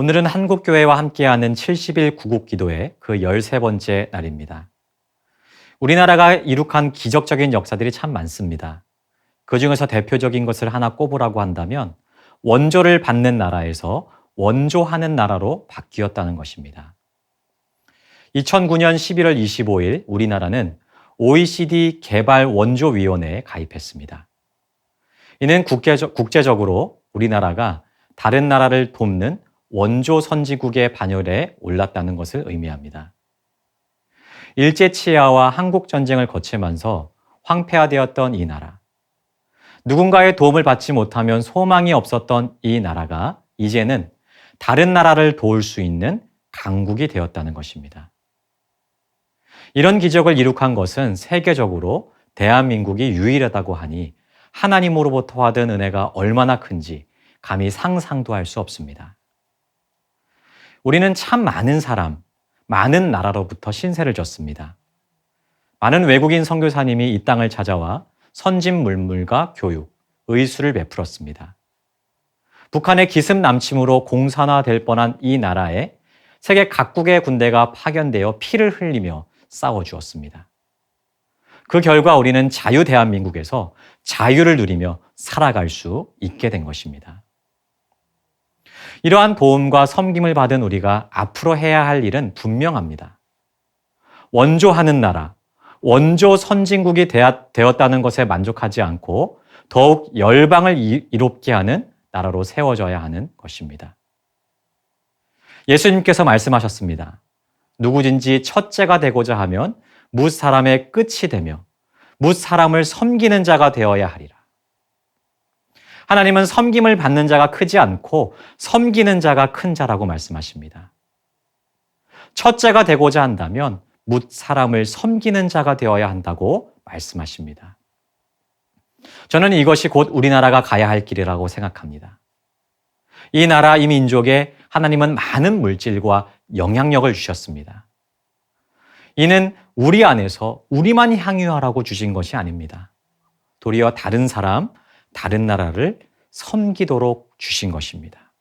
오늘은 한국교회와 함께하는 70일 구국기도의 그 13번째 날입니다. 우리나라가 이룩한 기적적인 역사들이 참 많습니다. 그 중에서 대표적인 것을 하나 꼽으라고 한다면 원조를 받는 나라에서 원조하는 나라로 바뀌었다는 것입니다. 2009년 11월 25일 우리나라는 OECD 개발 원조위원회에 가입했습니다. 이는 국제적, 으로 우리나라가 다른 나라를 돕는 원조 선지국의 반열에 올랐다는 것을 의미합니다. 일제 치하와 한국 전쟁을 거치면서 황폐화되었던 이 나라. 누군가의 도움을 받지 못하면 소망이 없었던 이 나라가 이제는 다른 나라를 도울 수 있는 강국이 되었다는 것입니다. 이런 기적을 이룩한 것은 세계적으로 대한민국이 유일하다고 하니 하나님으로부터 받은 은혜가 얼마나 큰지 감히 상상도 할 수 없습니다. 우리는 참 많은 사람, 많은 나라로부터 신세를 졌습니다. 많은 외국인 선교사님이 이 땅을 찾아와 선진 물물과 교육, 의수를 베풀었습니다. 북한의 기습 남침으로 공산화될 뻔한 이 나라에 세계 각국의 군대가 파견되어 피를 흘리며 싸워 주었습니다. 그 결과 우리는 자유 대한민국에서 자유를 누리며 살아갈 수 있게 된 것입니다. 이러한 도움과 섬김을 받은 우리가 앞으로 해야 할 일은 분명합니다. 원조하는 나라, 원조 선진국이 되었다는 것에 만족하지 않고 더욱 열방을 이롭게 하는 나라로 세워져야 하는 것입니다. 예수님께서 말씀하셨습니다. 누구든지 첫째가 되고자 하면 무 사람의 끝이 되며 무 사람을 섬기는 자가 되어야 하리라. 하나님은 섬김을 받는 자가 크지 않고 섬기는 자가 큰 자라고 말씀하십니다. 첫째가 되고자 한다면 묻 사람을 섬기는 자가 되어야 한다고 말씀하십니다. 저는 이것이 곧 우리나라가 가야 할 길이라고 생각합니다. 이 나라, 이 민족에 하나님은 많은 물질과 영향력을 주셨습니다. 이는 우리 안에서 우리만 향유하라고 주신 것이 아닙니다. 도리어 다른 사람, 다른 나라를 섬기도록 주신 것입니다.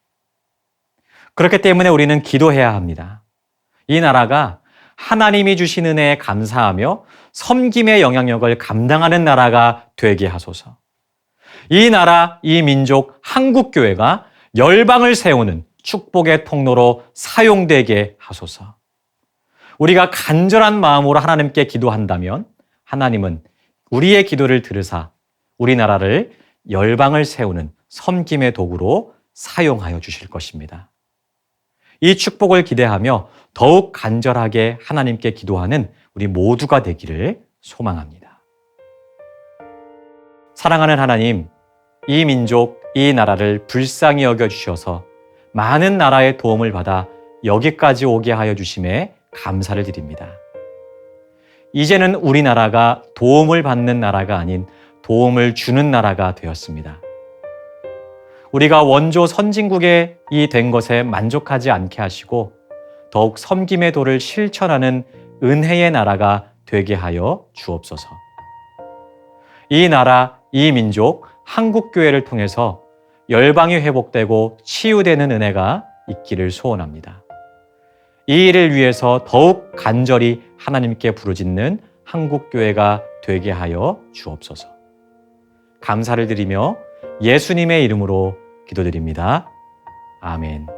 그렇기 때문에 우리는 기도해야 합니다. 이 나라가 하나님이 주신 은혜에 감사하며 섬김의 영향력을 감당하는 나라가 되게 하소서. 이 나라, 이 민족, 한국교회가 열방을 세우는 축복의 통로로 사용되게 하소서. 우리가 간절한 마음으로 하나님께 기도한다면 하나님은 우리의 기도를 들으사 우리나라를 열방을 세우는 섬김의 도구로 사용하여 주실 것입니다. 이 축복을 기대하며 더욱 간절하게 하나님께 기도하는 우리 모두가 되기를 소망합니다. 사랑하는 하나님, 이 민족, 이 나라를 불쌍히 여겨 주셔서 많은 나라의 도움을 받아 여기까지 오게 하여 주심에 감사를 드립니다. 이제는 우리나라가 도움을 받는 나라가 아닌 도움을 주는 나라가 되었습니다. 우리가 원조 선진국이 된 것에 만족하지 않게 하시고 더욱 섬김의 도를 실천하는 은혜의 나라가 되게 하여 주옵소서. 이 나라, 이 민족, 한국교회를 통해서 열방이 회복되고 치유되는 은혜가 있기를 소원합니다. 이 일을 위해서 더욱 간절히 하나님께 부르짖는 한국교회가 되게 하여 주옵소서. 감사를 드리며 예수님의 이름으로 기도드립니다. 아멘.